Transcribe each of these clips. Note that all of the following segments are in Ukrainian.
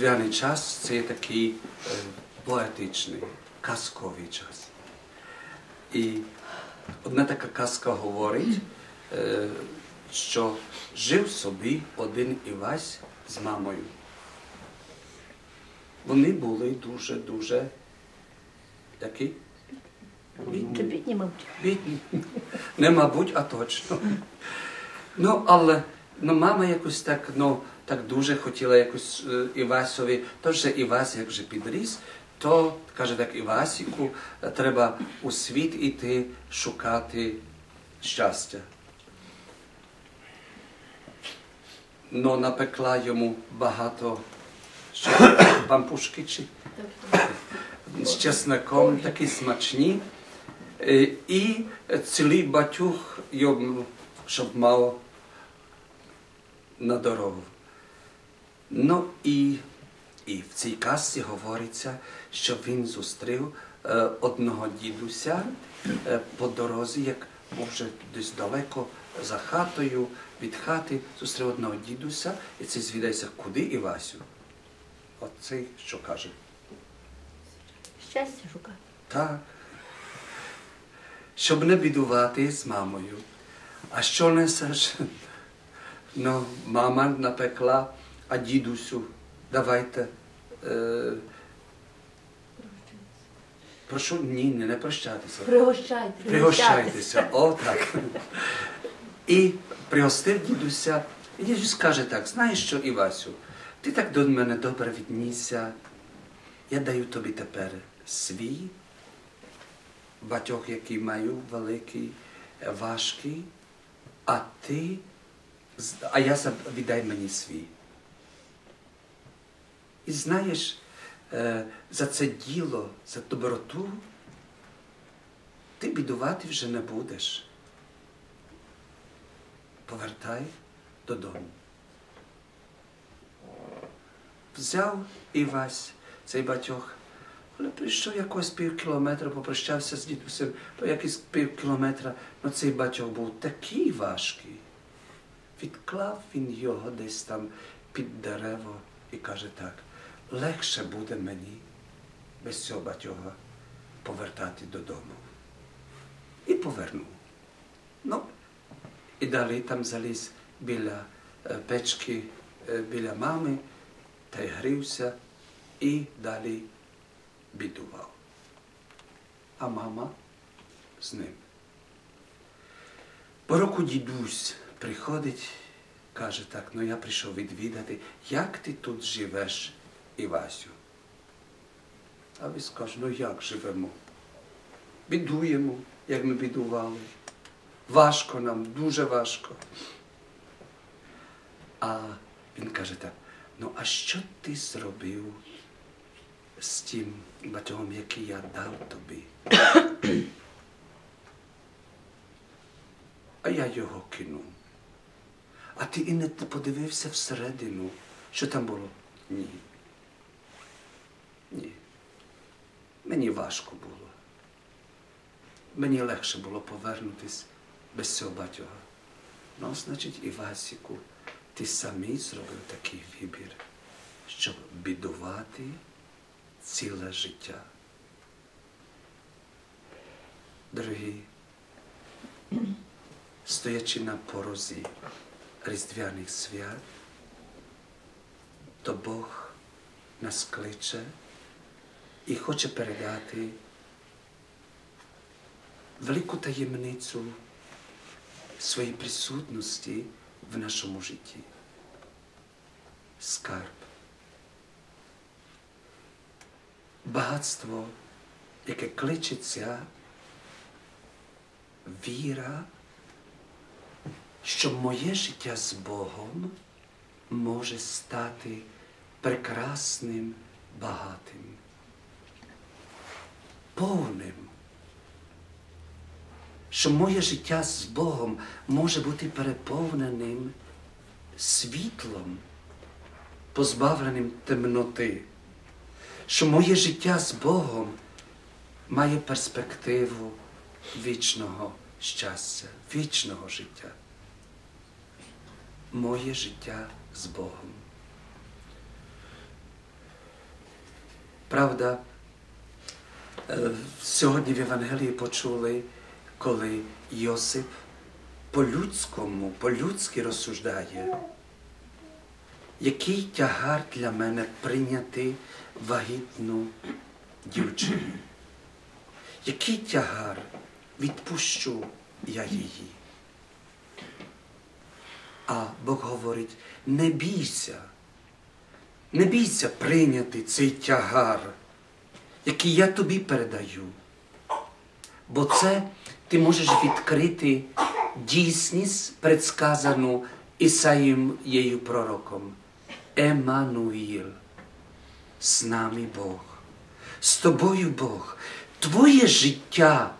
різдвяний час це такий е, поетичний, казковий час. І одна така казка говорить, е, що жив собі один Івась з мамою. Вони були дуже-дуже які? Це бідні, мабуть. Бідні. Не мабуть, а точно. Ну, але ну, мама якось так, ну, так дуже хотіла якось е, Івасові, то вже Івас як вже підріс, то каже так, Івасіку, е, треба у світ іти шукати щастя. Ну, напекла йому багато пампушки чи з чесником, такі смачні. Е, І цілий батюг щоб мав на дорогу. Ну і, і в цій казці говориться, що він зустрів е, одного дідуся е, по дорозі, як був вже десь далеко за хатою, від хати, зустрів одного дідуся, і цей звідається, куди Івасю? Оцей що каже? Щастя шукати. Так. Щоб не бідувати з мамою. А що несеш? Ну, мама напекла, а дідусю, давайте. Е, прошу, ні, не, не прощатися. Пригощайте. Пригощайтеся. О, так. І пригостив дідуся. І дідусь каже так: знаєш що, Івасю, ти так до мене добре віднісся. Я даю тобі тепер свій батьох, який маю великий, важкий, а ти, а я віддай мені свій. І знаєш, е, за це діло, за доброту, ти бідувати вже не будеш. Повертай додому. Взяв Івась цей батьох, але прийшов якось пів кілометра, попрощався з дідусем, то якийсь пів кілометра, але цей батьох був такий важкий. Відклав він його десь там під дерево і каже так, легше буде мені без цього батьога повертати додому. І повернув. Ну, і далі там заліз біля е, печки, е, біля мами, та й грівся і далі бідував. А мама з ним. По року дідусь приходить, каже так, ну я прийшов відвідати, як ти тут живеш, Івасю? А він скаже, ну як живемо? Бідуємо, як ми бідували. Важко нам, дуже важко. А він каже так: ну а що ти зробив з тим батьком, який я дав тобі? А я його кинув. А ти і не подивився всередину, що там було? Ні. Ні. Мені важко було. Мені легше було повернутись без цього батьога. Ну, значить, Івасіку, ти самі зробив такий вибір, щоб бідувати ціле життя. Дорогі, стоячи на порозі різдвяних свят, то Бог нас кличе і хоче передати велику таємницю своєї присутності в нашому житті. Скарб. Багатство, яке кличеться віра, що моє життя з Богом може стати прекрасним, багатим, повним що моє життя з Богом може бути переповненим світлом, позбавленим темноти, що моє життя з Богом має перспективу вічного щастя, вічного життя. Моє життя з Богом. Правда, сьогодні в Євангелії почули, коли Йосип по-людському, по-людськи розсуждає, який тягар для мене прийняти вагітну дівчину. Який тягар відпущу я її. А Бог говорить, не бійся, не бійся прийняти цей тягар, який я тобі передаю. Бо це ти можеш відкрити дійсність, предсказану Ісаїм єю пророком. Еммануїл, з нами Бог, з тобою Бог. Твоє життя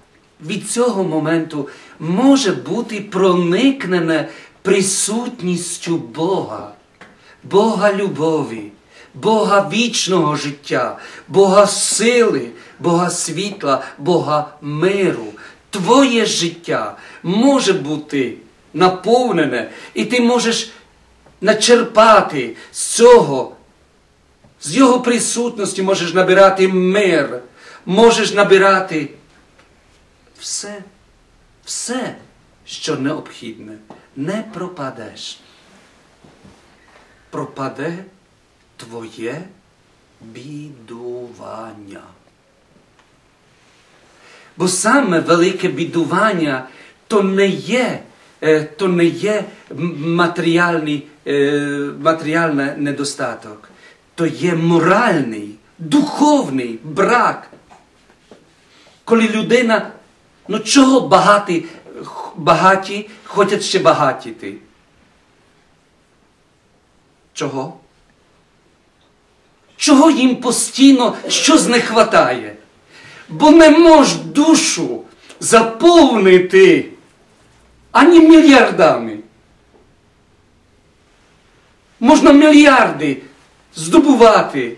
від цього моменту може бути проникнене присутністю Бога, Бога любові, Бога вічного життя, Бога сили, Бога світла, Бога миру. Твоє життя може бути наповнене, і ти можеш начерпати з цього, з Його присутності можеш набирати мир, можеш набирати все, все, що необхідне. Не пропадеш. Пропаде твоє бідування. Бо саме велике бідування то не є, е, то не є матеріальний, е, матеріальний недостаток, то є моральний, духовний брак. Коли людина, ну чого багаті, багаті хочуть ще багатіти? Чого? Чого їм постійно щось не хватає? Бо не мож душу заповнити ані мільярдами. Можна мільярди здобувати,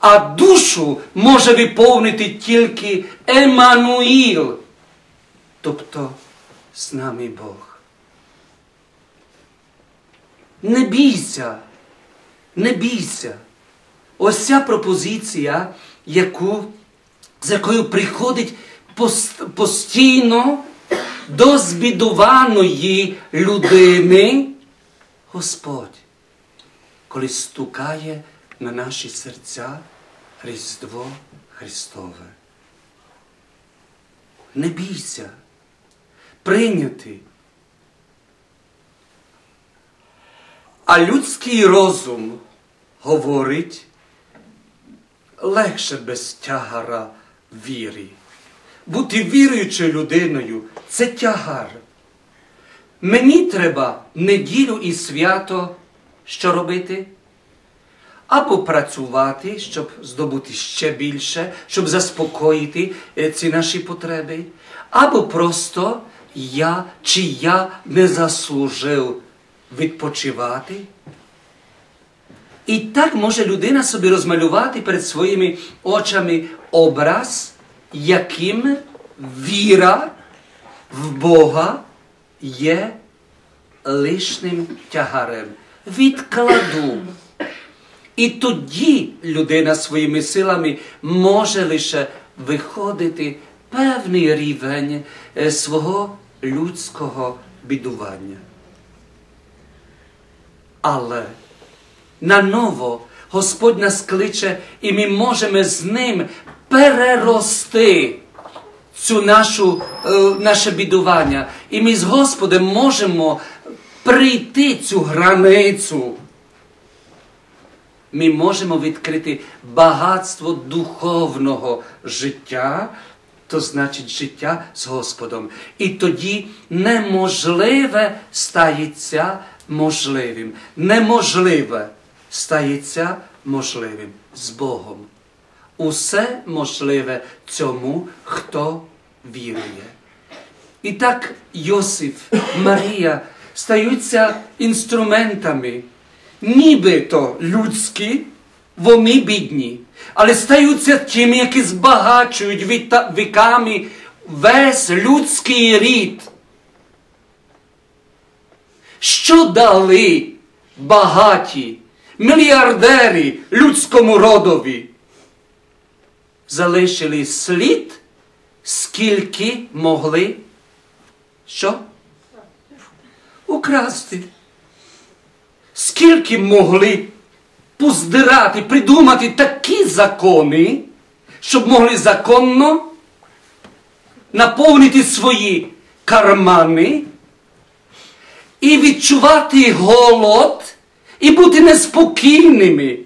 а душу може виповнити тільки Еммануїл, тобто з нами Бог. Не бійся, не бійся. Ось ця пропозиція, яку, з якою приходить пост- постійно до збідуваної людини Господь, коли стукає на наші серця Різдво Христове. Не бійся прийняти. А людський розум говорить легше без тягара віри. Бути віруючою людиною це тягар. Мені треба неділю і свято що робити? Або працювати, щоб здобути ще більше, щоб заспокоїти е, ці наші потреби, або просто я чи я не заслужив відпочивати. І так може людина собі розмалювати перед своїми очами образ, яким віра в Бога є лишним тягарем. Відкладу. І тоді людина своїми силами може лише виходити певний рівень е, свого людського бідування. Але наново Господь нас кличе, і ми можемо з ним перерости цю нашу, е, наше бідування. І ми з Господом можемо прийти цю границю. Ми можемо відкрити багатство духовного життя, то значить життя з Господом. І тоді неможливе стається можливим. Неможливе стається можливим з Богом. Усе можливе цьому, хто вірує. І так Йосиф, Марія стаються інструментами, нібито людські, вони бідні, але стаються тими, які збагачують віками весь людський рід. Що дали багаті, мільярдери людському родові? залишили слід, скільки могли що? Украсти. Скільки могли поздирати, придумати такі закони, щоб могли законно наповнити свої кармани і відчувати голод, і бути неспокійними,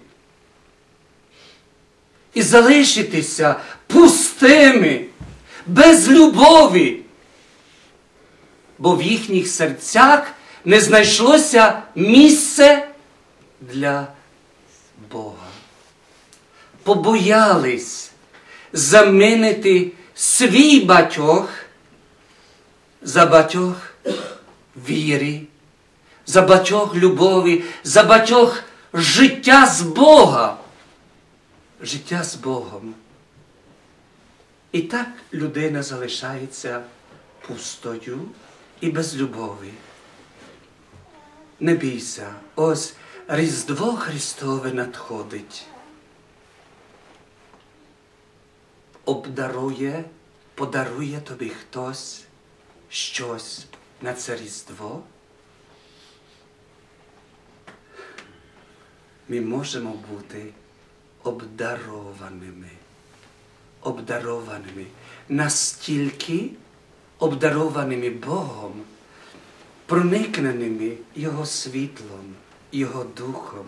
і залишитися пустими, без любові, бо в їхніх серцях не знайшлося місце для Бога. Побоялись замінити свій батьох за батьох віри, за батьох любові, за батьох життя з Бога. Життя з Богом. І так людина залишається пустою і без любові. Не бійся, ось Різдво Христове надходить. Обдарує, подарує тобі хтось щось на це Різдво. Ми можемо бути обдарованими, обдарованими, настільки обдарованими Богом, проникненими Його світлом, Його духом,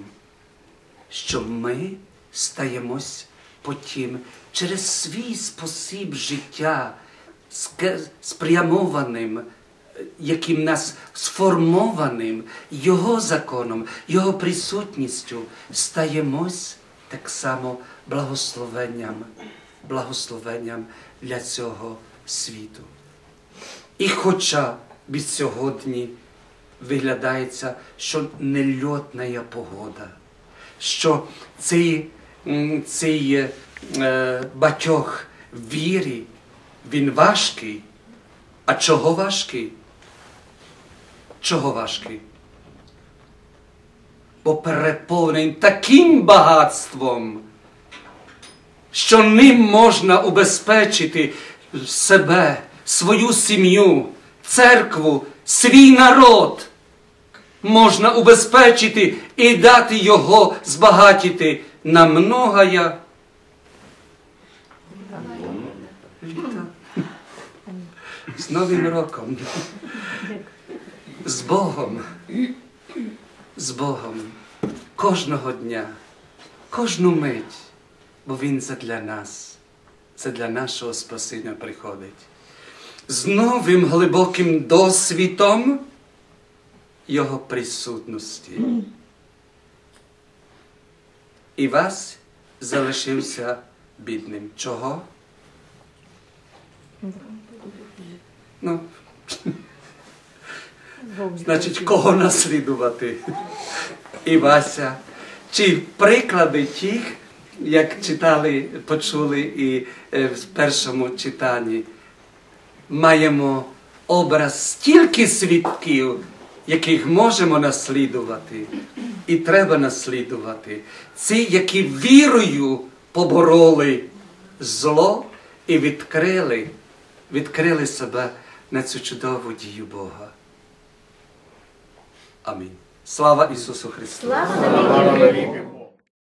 що ми стаємось потім через свій спосіб життя, спрямованим, яким нас сформованим Його законом, Його присутністю, стаємось так само благословенням, благословенням для цього світу. І хоча від сьогодні виглядається, що нельотна погода, що цей, цей е, е, батьох вірі, він важкий. А чого важкий? Чого важкий? Бо переповнений таким багатством, що ним можна убезпечити себе, свою сім'ю, церкву, свій народ. Можна убезпечити і дати його збагатити на многая літа. З Новим роком. З Богом. З Богом. Кожного дня, кожну мить, бо Він задля нас, це для нашого спасіння приходить. З новим глибоким досвідом Його присутності. І вас залишився бідним. Чого? Ну, значить, кого наслідувати? І Вася. Чи приклади тих, як читали, почули і е, в першому читанні, маємо образ стільки свідків, яких можемо наслідувати, і треба наслідувати. Ці, які вірою побороли зло і відкрили, відкрили себе на цю чудову дію Бога. Амінь. Слава Ісусу Христу! Слава.